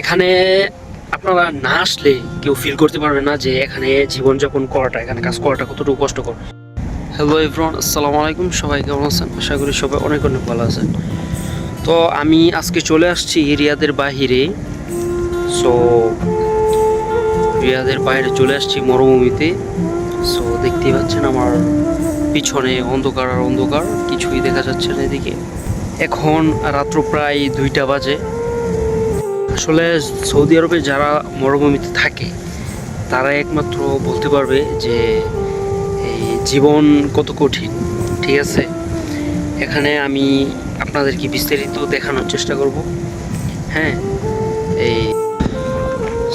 এখানে আপনারা না আসলে কেউ ফিল করতে পারবে না যে এখানে জীবনযাপন করাটা, এখানে কাজ করাটা কতটুকু কষ্টকর। হ্যালো এভরন আসসালামু আলাইকুম, সবাই কেমন আছেন? আশা করি সবাই অনেক অনেক ভালো আছেন। তো আমি আজকে চলে আসছি রিয়াদের বাহিরে। সো রিয়াদের বাইরে চলে আসছি মরুভূমিতে। সো দেখতেই পাচ্ছেন আমার পিছনে অন্ধকার আর অন্ধকার, কিছুই দেখা যাচ্ছে না এদিকে। এখন রাত্র প্রায় দুইটা বাজে। আসলে সৌদি আরবে যারা মরুভূমিতে থাকে, তারা একমাত্র বলতে পারবে যে, এই জীবন কত কঠিন, ঠিক আছে? এখানে আমি আপনাদেরকে বিস্তারিত দেখানোর চেষ্টা করব। হ্যাঁ এই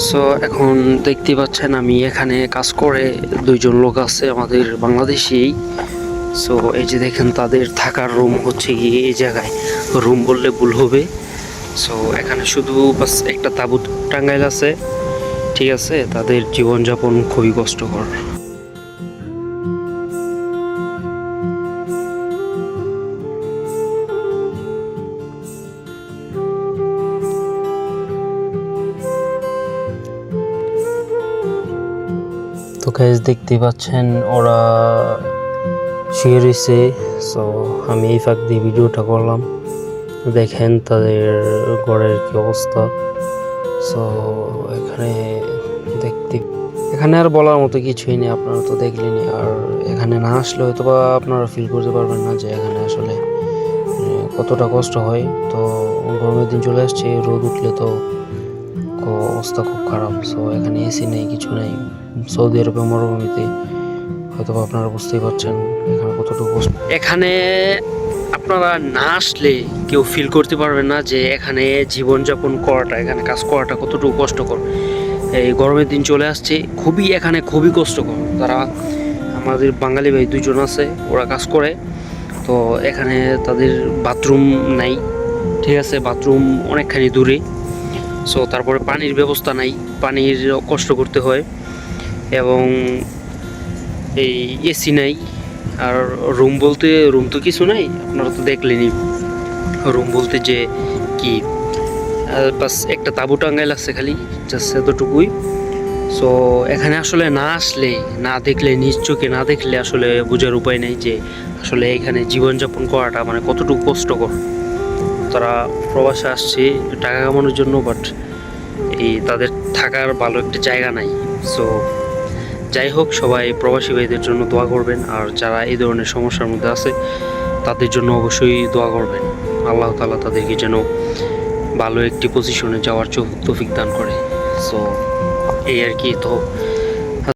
সো এখন দেখতে পাচ্ছেন আমি এখানে কাজ করে দুইজন লোক আছে আমাদের বাংলাদেশি সো এই যে দেখেন তাদের থাকার রুম হচ্ছে গিয়ে এই জায়গায়। রুম বললে ভুল হবে। সো এখানে শুধু বাস একটা তাবুত টাঙ্গাইল আছে। ঠিক আছে, তাদের জীবনযাপন খুবই কষ্টকর। তো গ্যাস দেখতে পাচ্ছেন, ওরা শুয়ে রয়েছে। সো আমি এই ফাঁক দিয়ে ভিডিওটা করলাম। দেখেন তাদের ঘরের কি অবস্থা। সো এখানে দেখতে, এখানে আর বলার মতো কিছুই নেই, আপনারা তো দেখলেনই। আর এখানে না আসলে হয়তো বা আপনারা ফিল করতে পারবেন না যে এখানে আসলে কতটা কষ্ট হয়। তো গরমের দিন চলে আসছে, রোদ উঠলে তো অবস্থা খুব খারাপ। সো এখানে এসি নেই, কিছু নেই। সৌদি আরবে মরুভূমিতে হয়তো আপনারা বুঝতেই পারছেন এখানে কতটুকু এখানে আপনারা না আসলে কেউ ফিল করতে পারবেন না যে এখানে জীবনযাপন করাটা, এখানে কাজ করাটা কতটুকু কষ্টকর। এই গরমের দিন চলে আসছে, খুবই এখানে খুবই কষ্টকর। তারা আমাদের বাঙালি ভাই দুজন আছে, ওরা কাজ করে, তো এখানে তাদের বাথরুম নাই, ঠিক আছে? বাথরুম অনেকখানি দূরে। সো তারপরে পানির ব্যবস্থা নাই, পানির কষ্ট করতে হয়। এবং এই এসি নাই আর রুম বলতে রুম তো কিছু নাই, আপনারা তো দেখলেনই। রুম বলতে যে কি বাস একটা তাঁবু টাঙ্গাই লাগছে খালি জাস্ট এতটুকুই। সো এখানে আসলে না আসলে না দেখলে, নিজ চোখে না দেখলে আসলে বোঝার উপায় নেই যে আসলে এখানে জীবনযাপন করাটা মানে কতটুকু কষ্টকর। তারা প্রবাসে আসছে, টাকা কামানোর জন্য বাট এই তাদের থাকার ভালো একটা জায়গা নাই। সো যাই হোক, সবাই প্রবাসী ভাইদের জন্য দোয়া করবেন, আর যারা এই ধরনের সমস্যার মধ্যে আছে, তাদের জন্য অবশ্যই দোয়া করবেন। আল্লাহ তালা তাদেরকে যেন ভালো একটি পজিশনে যাওয়ার তফিক দান করে। সো এই আর কি। তো